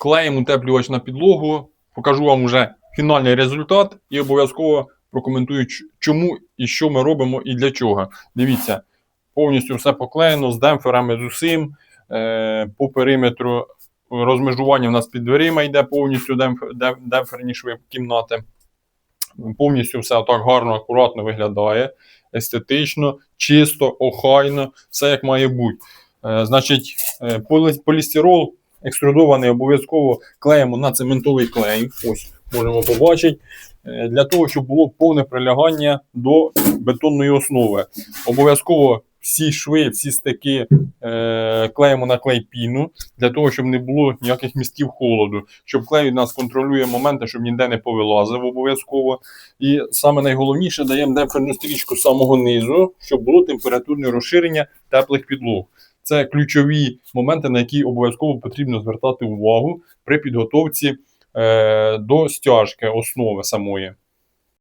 клеїмо утеплювач на підлогу, покажу вам вже фінальний результат і обов'язково прокоментую, чому і що ми робимо і для чого. Дивіться, повністю все поклеєно з демпферами з усім. Е, по периметру розмежування в нас під дверима йде повністю демпф- дем- демпферні шви кімнати. Повністю все так гарно, акуратно виглядає, естетично, чисто, охайно, все як має бути. Е, значить, е, полістирол екструдований обов'язково клеїмо на цементовий клей. Ось можемо побачити. Е, Для того, щоб було повне прилягання до бетонної основи. Обов'язково всі шви, всі стики е, клеїмо на клей піну, для того, щоб не було ніяких містків холоду, щоб клей у нас контролює моменти, щоб ніде не повилазив обов'язково. І саме найголовніше даємо демпферну стрічку з самого низу, щоб було температурне розширення теплих підлог. Це ключові моменти, на які обов'язково потрібно звертати увагу при підготовці е, до стяжки основи самої.